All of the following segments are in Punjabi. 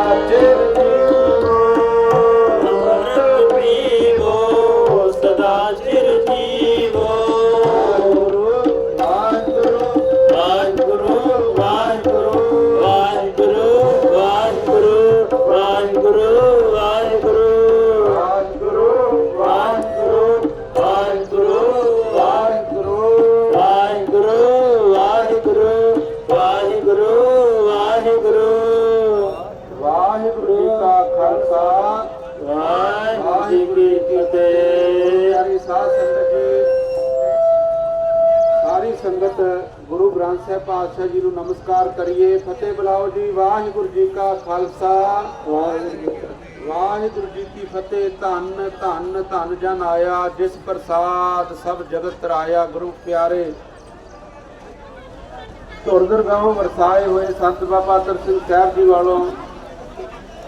I did it. ਸੰਗਤ ਜੀ ਸਾਰੀ ਸੰਗਤ ਗੁਰੂ ਗ੍ਰੰਥ ਸਾਹਿਬ ਪਾਤਸ਼ਾਹ ਜੀ ਨੂੰ ਨਮਸਕਾਰ ਕਰੀਏ। ਫਤਿਹ ਬੁਲਾਓ ਜੀ। ਵਾਹਿਗੁਰੂ ਜੀ ਕਾ ਖਾਲਸਾ। ਵਾਹਿਗੁਰੂ ਜੀ ਕੀ ਫਤਿਹ। ਧੰਨ ਧੰਨ ਧੰਨ ਜਨ ਆਇਆ। ਜਿਸ ਪ੍ਰਸਾਦ ਸਭ ਜਗਤ ਤਰਾਇਆ ਗੁਰੂ ਪਿਆਰੇ। ਤੁਰਦਰ ਗਾਉਂ ਵਰਸਾਏ ਹੋਏ ਸੰਤ ਬਾਬਾ ਤਰ ਸਿੰਘ ਸਾਹਿਬ ਜੀ ਵਾਲੋਂ।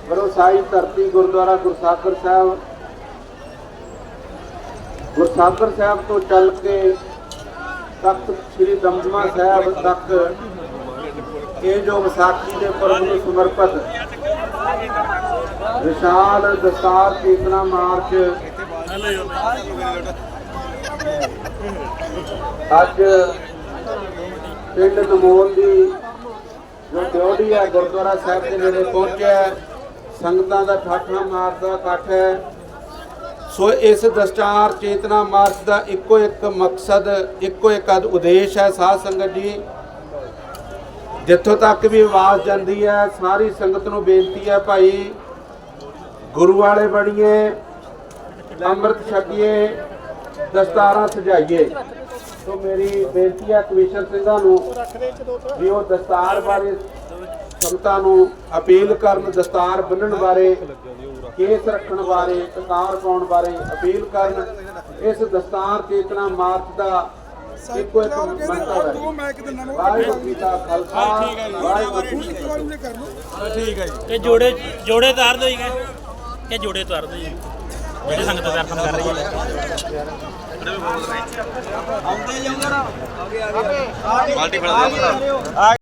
ਵਰਸਾਈ ਧਰਤੀ ਗੁਰਦੁਆਰਾ ਗੁਰਸਾਗਰ ਸਾਹਿਬ। ਗੁਰਸਾਗਰ ਸਾਹਿਬ ਤੋਂ ਚੱਲ ਕੇ ਤਖਤ ਸ੍ਰੀ ਦਮਦਮਾ ਸਾਹਿਬ ਤੱਕ ਇਹ ਜੋ ਵਿਸਾਖੀ ਦੇ ਪੁਰਬ ਨੂੰ ਸਮਰਪਿਤ ਵਿਸ਼ਾਲ ਦਸਤਾਰ ਚੇਤਨਾ ਮਾਰਚ ਅੱਜ ਪਿੰਡ ਦਮੋਲ ਦੀ ਜੋ ਡਿਓੜੀ ਹੈ, ਗੁਰਦੁਆਰਾ ਸਾਹਿਬ ਦੇ ਨੇੜੇ ਪਹੁੰਚਿਆ ਸੰਗਤਾਂ ਦਾ ਠਾਠਾ ਮਾਰਦਾ ਇਕੱਠ ਹੈ। ਸੋ ਇਸ ਦਸਤਾਰ ਚੇਤਨਾ ਮਾਰਚ ਦਾ ਇੱਕੋ ਇੱਕ ਮਕਸਦ, ਇੱਕੋ ਇੱਕ ਅਦ ਉਦੇਸ਼ ਹੈ ਸਾਧ ਸੰਗਤ ਜੀ। ਜਿੱਥੋਂ ਤੱਕ ਵੀ ਆਵਾਜ਼ ਜਾਂਦੀ ਹੈ, ਸਾਰੀ ਸੰਗਤ ਨੂੰ ਬੇਨਤੀ ਹੈ ਭਾਈ, ਗੁਰੂ ਵਾਲੇ ਬਣੀਏ, ਅੰਮ੍ਰਿਤ ਛਕੀਏ, ਦਸਤਾਰਾਂ ਸਜਾਈਏ। ਸੋ ਮੇਰੀ ਬੇਨਤੀ ਹੈ ਕਵੀਸ਼ਰ ਸਿੰਘਾਂ ਨੂੰ ਵੀ ਉਹ ਦਸਤਾਰ ਬਾਰੇ ਸੰਗਤਾਂ ਨੂੰ ਅਪੀਲ ਕਰਨ ਦਸਤਾਰ ਬੰਨਣ ਬਾਰੇ ਕੇਸ ਰੱਖਣ ਬਾਰੇ ਕਤਾਰ ਪਾਉਣ ਬਾਰੇ ਅਪੀਲ ਕਰਨ। ਇਸ ਦਸਤਾਰ ਚੇਤਨਾ ਮਾਰਚ ਦਾ ਇੱਕੋ ਇੱਕ ਮੰਤਵ ਹੈ। ਵਾਹਿਗੁਰੂ ਜੀ ਦਾ ਖਾਲਸਾ ਵਾਹਿਗੁਰੂ ਜੀ ਕੀ ਫਤਿਹ ਇਹ ਜੋੜੇ ਜੋੜੇ ਤਾਰ ਦੋ ਜੀ ਕਿ ਜੋੜੇ ਤਾਰ ਦੋ ਜੀ। ਜਿਹੜੇ ਸੰਗਤ ਦਰਸ਼ਨ ਕਰ ਰਹੀ ਹੈ। ਬਾਲਟੀ ਫੜਾ ਦੇ